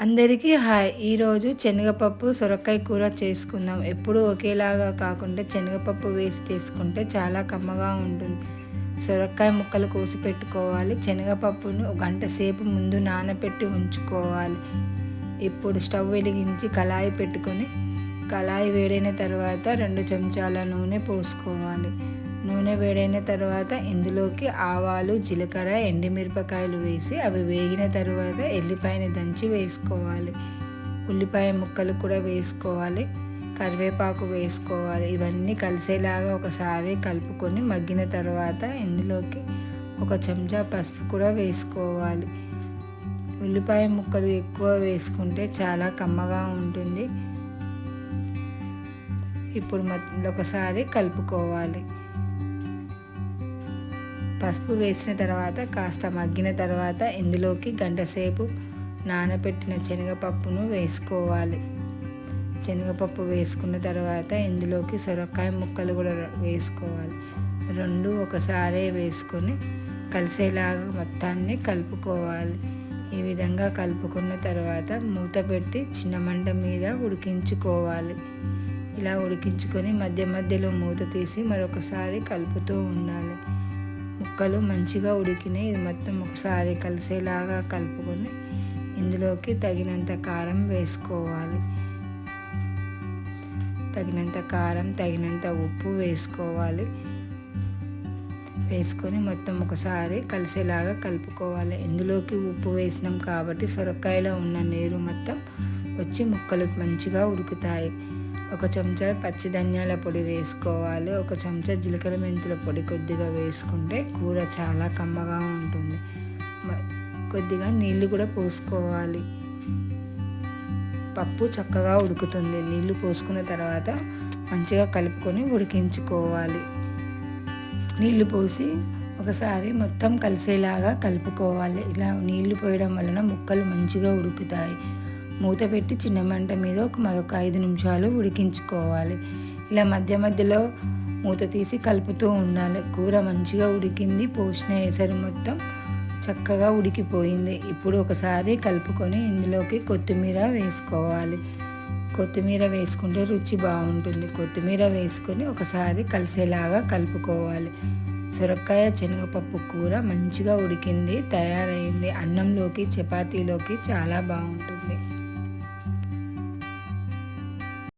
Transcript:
అందరికీ హాయ్. ఈరోజు శనగపప్పు సొరకాయ కూర చేసుకుందాం. ఎప్పుడు ఒకేలాగా కాకుండా శనగపప్పు వేసి చేసుకుంటే చాలా కమ్మగా ఉంటుంది. సొరకాయ ముక్కలు కోసి పెట్టుకోవాలి. శనగపప్పును ఒక గంట సేపు ముందు నానబెట్టి ఉంచుకోవాలి. ఇప్పుడు స్టవ్ వెలిగించి కళాయి పెట్టుకొని కళాయి వేడైన తర్వాత రెండు చెంచాల నూనె పోసుకోవాలి. నూనె వేడైన తర్వాత ఇందులోకి ఆవాలు జీలకర్ర ఎండిమిరపకాయలు వేసి అవి వేగిన తర్వాత ఎల్లిపాయని దంచి వేసుకోవాలి. ఉల్లిపాయ ముక్కలు కూడా వేసుకోవాలి. కరివేపాకు వేసుకోవాలి. ఇవన్నీ కలిసేలాగా ఒకసారి కలుపుకొని మగ్గిన తర్వాత ఇందులోకి ఒక చెంచా పసుపు కూడా వేసుకోవాలి. ఉల్లిపాయ ముక్కలు ఎక్కువ వేసుకుంటే చాలా కమ్మగా ఉంటుంది. ఇప్పుడు మొత్తం ఒకసారి కలుపుకోవాలి. పసుపు వేసిన తర్వాత కాస్త మగ్గిన తర్వాత ఇందులోకి గంటసేపు నానబెట్టిన శనగపప్పును వేసుకోవాలి. శనగపప్పు వేసుకున్న తర్వాత ఇందులోకి సొరకాయ ముక్కలు కూడా వేసుకోవాలి. రెండు ఒకసారి వేసుకొని కలిసేలాగా మొత్తాన్ని కలుపుకోవాలి. ఈ విధంగా కలుపుకున్న తర్వాత మూత పెట్టి చిన్న మంట మీద ఉడికించుకోవాలి. ఇలా ఉడికించుకొని మధ్య మధ్యలో మూత తీసి మరొకసారి కలుపుతూ ఉండాలి. ముక్కలు మంచిగా ఉడికినాయి. ఇది మొత్తం ఒకసారి కలిసేలాగా కలుపుకొని ఇందులోకి తగినంత కారం వేసుకోవాలి. తగినంత కారం తగినంత ఉప్పు వేసుకోవాలి. వేసుకొని మొత్తం ఒకసారి కలిసేలాగా కలుపుకోవాలి. ఇందులోకి ఉప్పు వేసినాం కాబట్టి సొరకాయలో ఉన్న నీరు మొత్తం వచ్చి ముక్కలు మంచిగా ఉడుకుతాయి. ఒక చెంచా పచ్చి ధనియాల పొడి వేసుకోవాలి. ఒక చెంచా జీలకర్ర మెంతుల పొడి కొద్దిగా వేసుకుంటే కూర చాలా కమ్మగా ఉంటుంది. కొద్దిగా నీళ్ళు కూడా పోసుకోవాలి. పప్పు చక్కగా ఉడుకుతుంది. నీళ్ళు పోసుకున్న తర్వాత మంచిగా కలుపుకొని ఉడికించుకోవాలి. నీళ్ళు పోసి ఒకసారి మొత్తం కలిసేలాగా కలుపుకోవాలి. ఇలా నీళ్ళు పోయడం వలన ముక్కలు మంచిగా ఉడుకుతాయి. మూత పెట్టి చిన్న మంట మీద ఒక మరొక ఐదు నిమిషాలు ఉడికించుకోవాలి. ఇలా మధ్య మధ్యలో మూత తీసి కలుపుతూ ఉండాలి. కూర మంచిగా ఉడికింది. పోసిన ఎసరు మొత్తం చక్కగా ఉడికిపోయింది. ఇప్పుడు ఒకసారి కలుపుకొని ఇందులోకి కొత్తిమీర వేసుకోవాలి. కొత్తిమీర వేసుకుంటే రుచి బాగుంటుంది. కొత్తిమీర వేసుకొని ఒకసారి కలిసేలాగా కలుపుకోవాలి. సొరకాయ శనగపప్పు కూర మంచిగా ఉడికింది తయారైంది. అన్నంలోకి చపాతీలోకి చాలా బాగుంటుంది.